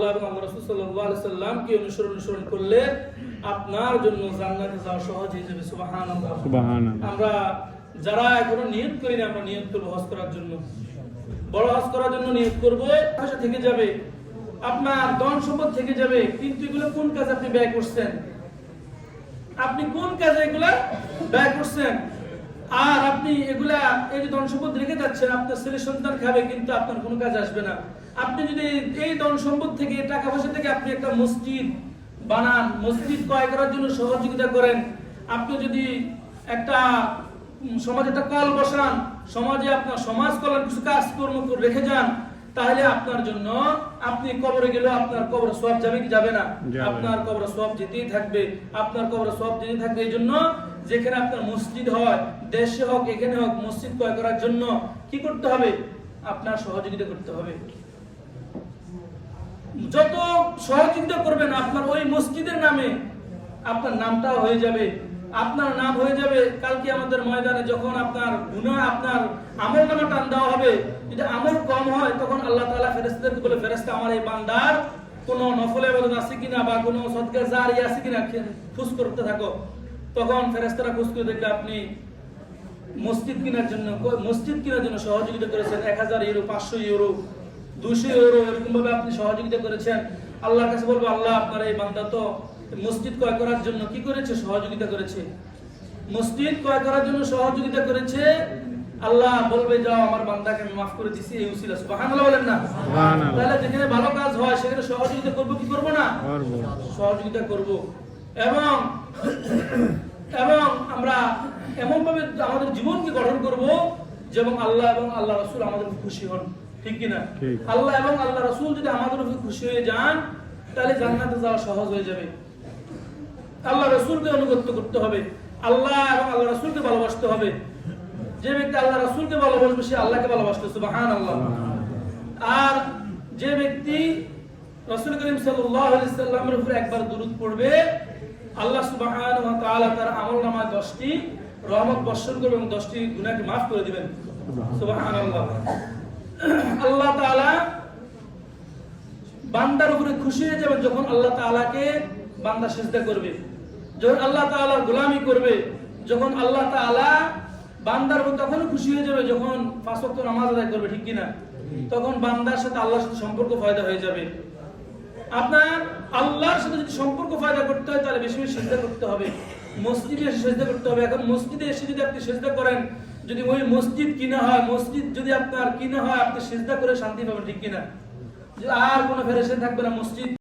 আল্লাহ এবং আল্লাহ সাল্লাল্লাহু সাল্লামকে অনুসরণ অনুসরণ করলে আপনার জন্য জান্নাতে যাওয়া সহজ হয়ে যাবে সুবহানাল্লাহ। সুবহানাল্লাহ। আমরা যারা এখনও নিয়ত করিনি আমরা নিয়ত করব হজ করার জন্য। বড় হজ করার জন্য নিয়ত করব পয়সা থেকে যাবে আপনার ধন সম্পদ থেকে যাবে কিন্তু এগুলো কোন কাজে আপনি ব্যয় করছেন? আপনি কোন কাজে এগুলা ব্যয় করছেন? আর আপনি এগুলা এই যে ধন সম্পদ রেখে যাচ্ছেন আপনার ছেলে সন্তান খাবে কিন্তু আপনার কোনো কাজ আসবে না। আপনি যদি এই ধন সম্পদ থেকে টাকা পয়সা থেকে আপনি একটা মসজিদ বানান মসজিদ ক্রয় করার জন্য সহযোগিতা করেন আপনি যদি একটা সমাজে একটা কল বসান সমাজে আপনার সমাজ কল্যাণ কিছু কাজকর্ম রেখে যান তাহলে আপনার জন্য আপনি কবরে গেলে আপনার কবর সব যাবে কি যাবে না? আপনার কবর সব যেতেই থাকবে। আপনার কবর সব যেতেই থাকবে এই জন্য যেখানে আপনার মসজিদ হয় দেশে হোক এখানে হোক মসজিদ ক্রয় করার জন্য কি করতে হবে? আপনার সহযোগিতা করতে হবে। যত সহযোগিতা করবেন আপনার ওই মসজিদের নামে, আপনার নামটাও হয়ে যাবে। আপনার নাম হয়ে যাবে কালকে আমাদের ময়দানে যখন আপনার গুনাহ, আপনার আমল নামা টান দেওয়া হবে, যদি আমল কম হয়, তখন আল্লাহ তাআলা ফেরেশতাদেরকে বলে, ফেরেশতা, আমার এই বান্দার কোনো নফল ইবাদত আছে কিনা বা কোনো সদকা জারি আছে কিনা? খুঁজ করতে থাকো। তখন ফেরেশতারা খুঁজ করে দেখলে আপনি মসজিদ কেনার জন্য, মসজিদ কেনার জন্য সহযোগিতা করেছেন এক হাজার ইউরো, পাঁচশো ইউরো। দুশো ইউরো এরকম ভাবে আপনি সহযোগিতা করেছেন। আল্লাহর কাছে বলব আল্লাহ আপনার এই বান্দা তো মসজিদ ক্রয় করার জন্য কি করেছে? সহযোগিতা করেছে। মসজিদ ক্রয় করার জন্য সহযোগিতা করেছে। আল্লাহ বলবে যাও আমার বান্দাকে আমি মাফ করে দিছি। এই উসিলা সুবহানাল্লাহ বলেন না? তাহলে যেখানে ভালো কাজ হয় সেখানে সহযোগিতা করব কি করব না? সহযোগিতা করব। এবং এবং আমরা এমন ভাবে আমাদের জীবনকে গঠন করব যেমন আল্লাহ এবং আল্লাহ রসুল আমাদের খুশি হন। ঠিক কিনা? আল্লাহ এবং আল্লাহ রসুল যদি আমাদের উপর খুশি হয়ে যান তাহলে জান্নাতে যাওয়া সহজ হয়ে যাবে। আল্লাহ রসুলকে অনুগত্য করতে হবে। আল্লাহ এবং আল্লাহ রসুলকে ভালোবাসতে হবে। যে ব্যক্তি আল্লাহ রসুলকে ভালোবাসবে সে আল্লাহকে ভালোবাসতে সুবহান আল্লাহ আর যে ব্যক্তি রসুল করিম সাল্লাল্লাহু আলাইহি সাল্লামের উপর একবার দুরূদ পড়বে আল্লাহ তাআলা তার আমলনামায় 10টি রহমত বর্ষণ করবে এবং 10টি গুনাহকে মাফ করে দিবেন। সুবহানাল্লাহ। আল্লাহ তাআলা বান্দার উপরে খুশি হয়ে যাবেন যখন আল্লাহ তাআলাকে বান্দা সিজদা করবে। যখন আল্লাহ তাআলার গোলামি করবে, যখন আল্লাহ তাআলা বান্দার উপর তখন খুশি হয়ে যাবে যখন পাঁচ নামাজ আদায় করবে, ঠিক কিনা? তখন বান্দার সাথে আল্লাহর সাথে সম্পর্ক ফায়দা হয়ে যাবে। আপনার আল্লাহর সাথে যদি সম্পর্ক ফায়দা করতে হয়, তাহলে বেশি বেশি সেজদা করতে হবে। মসজিদে এসে সেজদা করতে হবে। এখন মসজিদে এসে যদি আপনি সেজদা করেন যদি ওই মসজিদ কিনা হয়, মসজিদ যদি আপনার কিনা হয়, আপনি সিজদা করে শান্তি পাবেন ঠিক কিনা? আর কোনো ফেরেশন থাকবে না মসজিদ।